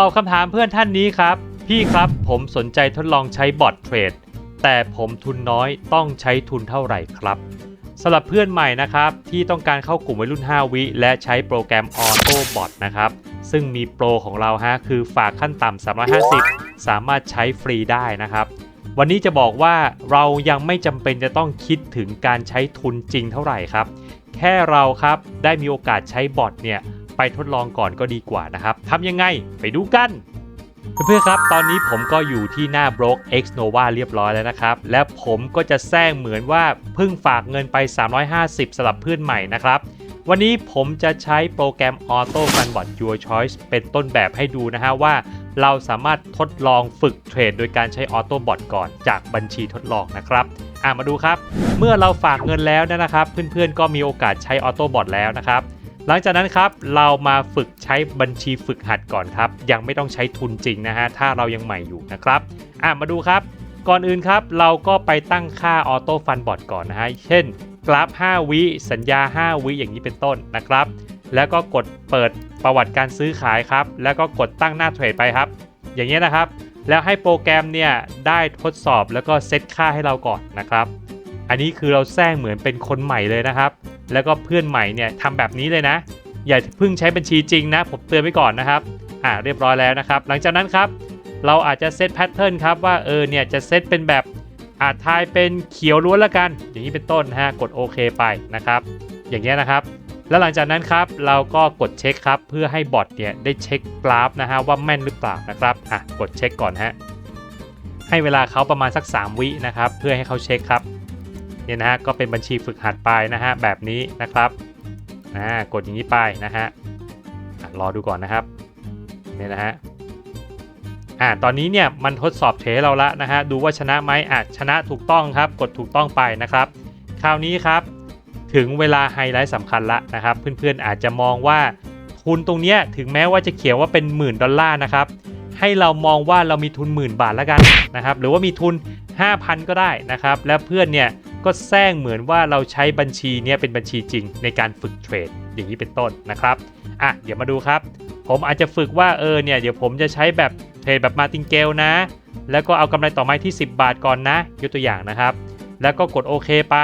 ตอบคำถามเพื่อนท่านนี้ครับ พี่ครับผมสนใจทดลองใช้บอทเทรดแต่ผมทุนน้อยต้องใช้ทุนเท่าไหร่ครับสำหรับเพื่อนใหม่นะครับ ที่ต้องการเข้ากลุ่มวัยรุ่น 5 วิ และใช้โปรแกรม Auto Bot นะครับ ซึ่งมีโปรของเราฮะคือฝากขั้นต่ำ350 สามารถใช้ฟรีได้นะครับ วันนี้จะบอกว่าเรายังไม่จำเป็นจะต้องคิดถึงการใช้ทุนจริงเท่าไหร่ครับ แค่เราครับได้มีโอกาสใช้บอทเนี่ย ไปทดลองก่อนก็ดีกว่านะครับทำยังไงไปดูกันเพื่อนๆครับ ตอนนี้ผมก็อยู่ที่หน้าบล็อก X Nova เรียบร้อยแล้วนะครับ และผมก็จะแซงเหมือนว่าเพิ่งฝากเงินไป 350สำหรับเพื่อนใหม่นะครับ วันนี้ผมจะใช้โปรแกรม Auto f u n Bot Your Choice เป็นต้นแบบให้ดูนะฮะว่า เราสามารถทดลองฝึกเทรดโดยการใช้ Auto Bot ก่อนจากบัญชีทดลองนะครับอะมาดูครับ เมื่อเราฝากเงินแล้วนะครับ เพื่อนๆก็มีโอกาสใช้ Auto Bot แล้วนะครับ หลังจากนั้นครับเรามาฝึกใช้บัญชีฝึกหัดก่อนครับ ยังไม่ต้องใช้ทุนจริงนะฮะถ้าเรายังใหม่อยู่นะครับอะมาดูครับ ก่อนอื่นครับ เราก็ไปตั้งค่าออโต้ฟันบอทก่อนนะฮะเช่น กราฟ 5 วิสัญญา 5 วิอย่างนี้เป็นต้นนะครับ แล้วก็กดเปิดประวัติการซื้อขายครับ แล้วก็กดตั้งหน้าเทรดไปครับ อย่างนี้นะครับ แล้วให้โปรแกรมเนี่ยได้ทดสอบแล้วก็เซตค่าให้เราก่อนนะครับ อันนี้คือเราแซงเหมือนเป็นคนใหม่เลยนะครับ แล้วก็เพื่อนใหม่เนี่ยทำแบบนี้เลยนะ อย่าเพิ่งใช้บัญชีจริงนะ ผมเตือนไว้ก่อนนะครับอ่าเรียบร้อยแล้วนะครับ หลังจากนั้นครับเราอาจจะเซตแพทเทิร์นครับว่าเออเนี่ยจะเซตเป็นแบบอาจทายเป็นเขียวล้วนละกัน อย่างนี้เป็นต้นฮะกดโอเคไปนะครับ อย่างเงี้ยนะครับ แล้วหลังจากนั้นครับเราก็กดเช็คครับเพื่อให้บอทเนี่ยได้เช็คกราฟนะฮะว่าแม่นหรือเปล่านะครับอะกดเช็คก่อนฮะให้เวลาเขาประมาณสัก 3 วินะครับเพื่อให้เขาเช็คครับ เนี่ยนะฮะก็เป็นบัญชีฝึกหัดไปนะฮะแบบนี้นะครับอ่ากดอย่างนี้ไปนะฮะรอดูก่อนนะครับเนี่ยนะฮะอ่าตอนนี้เนี่ยมันทดสอบเทเราละนะฮะดูว่าชนะไหมอะชนะถูกต้องครับ กดถูกต้องไปนะครับ คราวนี้ครับถึงเวลาไฮไลท์สำคัญละนะครับ เพื่อนๆอาจจะมองว่าทุนตรงเนี้ยถึงแม้ว่าจะเขียนว่าเป็นหมื่นดอลลาร์นะครับให้เรามองว่าเรามีทุนหมื่นบาทแล้วกันนะครับหรือว่ามีทุน 5,000 ก็ได้นะครับ แล้วเพื่อนเนี่ย ก็แซงเหมือนว่าเราใช้บัญชีเนี้ยเป็นบัญชีจริงในการฝึกเทรดอย่างนี้เป็นต้นนะครับอะเดี๋ยวมาดูครับ ผมอาจจะฝึกว่าเออเนี่ยเดี๋ยวผมจะใช้แบบเทรดแบบมาติงเกลนะ แล้วก็เอากำไรต่อไม้ที่ 10 บาทก่อนนะ ยกตัวอย่างนะครับ แล้วก็กดโอเคไป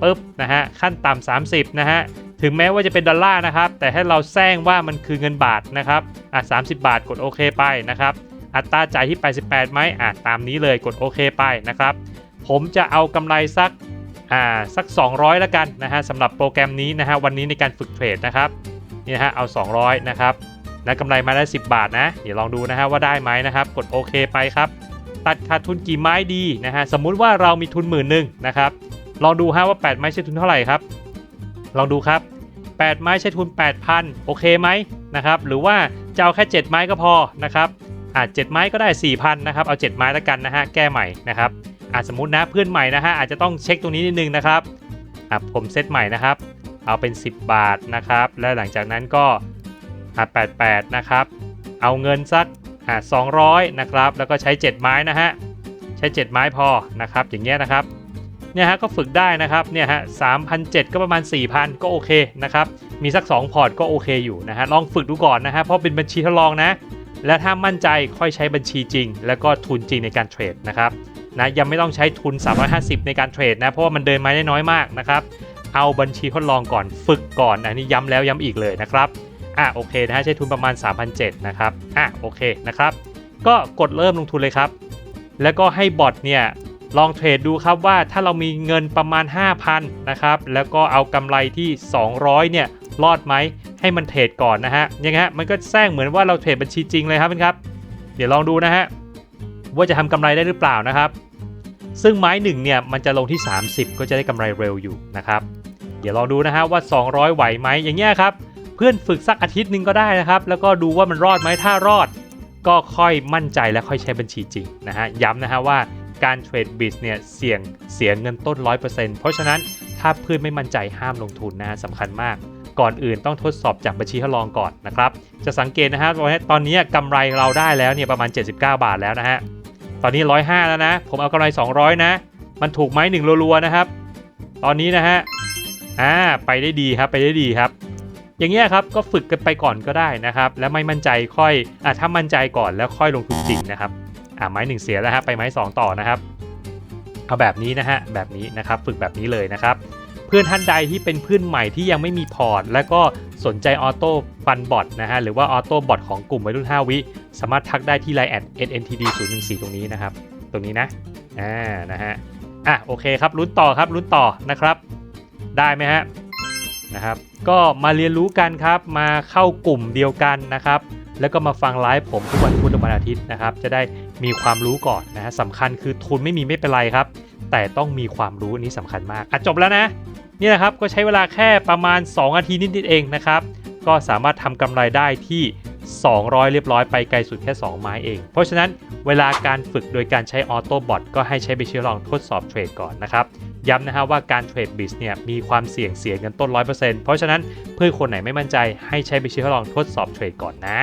ปุ๊บนะฮะขั้นต่ำ30นะฮะถึงแม้ว่าจะเป็นดอลลาร์นะครับ แต่ให้เราแซงว่ามันคือเงินบาทนะครับอะ30 บาทกดโอเคไปนะครับอัตราจ่ายที่ 88ไหมอะตามนี้เลยกดโอเคไปนะครับผมจะเอากำไรสัก อ่าสัก 200 แล้วกันนะฮะสำหรับโปรแกรมนี้นะฮะวันนี้ในการฝึกเทรดนะครับนี่นะฮะเอา 200 นะครับและกำไรมาได้ 10 บาทนะเดี๋ยวลองดูนะฮะว่าได้ไหมนะครับ กดโอเคไปครับ ตัดขาดทุนกี่ไม้ดีนะฮะสมมุติว่าเรามีทุนหมื่นหนึ่งนะครับลองดูฮะว่า 8 ไม้ใช้ทุนเท่าไหร่ครับ ลองดูครับ 8 ไม้ใช้ทุน 8,000 โอเคไหมนะครับหรือว่าจะเอาแค่ 7 ไม้ก็พอนะครับอ่า7ไม้ก็ได้ 4,000นะครับเอา 7 ไม้แล้วกันนะฮะแก้ใหม่นะครับ อ่าสมมุตินะเพื่อนใหม่นะฮะอาจจะต้องเช็คตรงนี้นิดนึงนะครับอ่าผมเซตใหม่นะครับ เอาเป็น 10 บาทนะครับ แล้วหลังจากนั้นก็อ่า88 นะครับ เอาเงินสักอ่า200 นะครับ แล้วก็ใช้ 7 ไม้นะฮะใช้ 7 ไม้พอนะครับ อย่างเงี้ยนะครับเนี่ยฮะก็ฝึกได้นะครับเนี่ยฮะสามพันเก็ประมาณ 4,000 ก็โอเคนะครับ มีสัก 2 พอร์ตก็โอเคอยู่นะฮะลองฝึกดูก่อนนะฮะเพราะเป็นบัญชีทดลองนะ และถ้ามั่นใจค่อยใช้บัญชีจริง แล้วก็ทุนจริงในการเทรดนะครับ นะยังไม่ต้องใช้ทุน 350 ในการเทรดนะ เพราะว่ามันเดินมาได้น้อยมากนะครับ เอาบัญชีทดลองก่อนฝึกก่อน อันนี้ย้ำแล้วย้ำอีกเลยนะครับ อะโอเคนะฮะใช้ทุนประมาณ3,700นะครับ อะโอเคนะครับ ก็กดเริ่มลงทุนเลยครับ แล้วก็ให้บอทเนี่ยลองเทรดดูครับว่าถ้าเรามีเงินประมาณ 5,000นะครับ แล้วก็เอากำไรที่ 200 เนี่ยรอดไหมให้มันเทรดก่อนนะฮะยังไงฮะมันก็แซงเหมือนว่าเราเทรดบัญชีจริงเลยครับเพื่อนครับ เดี๋ยวลองดูนะฮะว่าจะทำกำไรได้หรือเปล่านะครับ ซึ่งไม้หนึ่งเนี่ยมันจะลงที่ 30 ก็จะได้กำไรเร็วอยู่นะครับ เดี๋ยวลองดูนะฮะว่า 200 ไหวไหมอย่างเงี้ยครับ เพื่อนฝึกสักอาทิตย์หนึ่งก็ได้นะครับ แล้วก็ดูว่ามันรอดไหมถ้ารอด ก็ค่อยมั่นใจและค่อยใช้บัญชีจริงนะฮะย้ำนะฮะว่าการเทรดบิสเนี่ยเสี่ยงเสียเงินต้น 100%เพราะฉะนั้นถ้าเพื่อนไม่มั่นใจห้ามลงทุนนะฮะสำคัญมาก ก่อนอื่นต้องทดสอบจากบัญชีทดลองก่อนนะครับ จะสังเกตนะฮะว่าตอนนี้กำไรเราได้แล้วเนี่ยประมาณ 79 บาทแล้วนะฮะ ตอนนี้ 105 แล้วนะ ผมเอากำไร 200 นะ มันถูกไหมหนึ่งรัวๆนะครับ ตอนนี้นะฮะ อ่า ไปได้ดีครับ ไปได้ดีครับ อย่างเงี้ยครับ ก็ฝึกกันไปก่อนก็ได้นะครับ แล้วไม่มั่นใจค่อย อะถ้ามั่นใจก่อนแล้วค่อยลงทุนจริงนะครับ อะไม้หนึ่งเสียแล้วฮะ ไปไม้สองต่อนะครับ เอาแบบนี้นะฮะ แบบนี้นะครับ ฝึกแบบนี้เลยนะครับ พื่อนท่านใดที่เป็นเพื่อนใหม่ที่ยังไม่มีพอร์ต และก็สนใจออโต้ฟันบอทนะฮะหรือว่าออโต้บอทของกลุ่มวัยรุ่น 5 วิ สามารถทักได้ที่ Line แอด ntd 0 1 4ตรงนี้นะครับ ตรงนี้นะอ่านะฮะอะโอเคครับลุ้นต่อครับลุ้นต่อนะครับ ได้ไหมฮะนะครับ ก็มาเรียนรู้กันครับ มาเข้ากลุ่มเดียวกันนะครับ แล้วก็มาฟังไลฟ์ผมทุกวันพุธและวันอาทิตย์นะครับ จะได้มีความรู้ก่อนนะฮะสำคัญคือทุนไม่มีไม่เป็นไรครับ แต่ต้องมีความรู้อันนี้สำคัญมากอะจบแล้วนะนี่นะครับ ก็ใช้เวลาแค่ประมาณ 2 นาทีนิดๆเองนะครับ ก็สามารถทำกำไรได้ที่ 200 เรียบร้อยไปไกลสุดแค่ 2 ไม้เอง เพราะฉะนั้นเวลาการฝึกโดยการใช้ออโต้บอทก็ให้ใช้ไปเชื้อลองทดสอบเทรดก่อนนะครับย้ำนะฮะว่าการเทรดบิสเนี่ยมีความเสี่ยงเสียเงินต้น 100%เพราะฉะนั้นเพื่อคนไหนไม่มั่นใจให้ใช้ไปเชื้อลองทดสอบเทรดก่อนนะ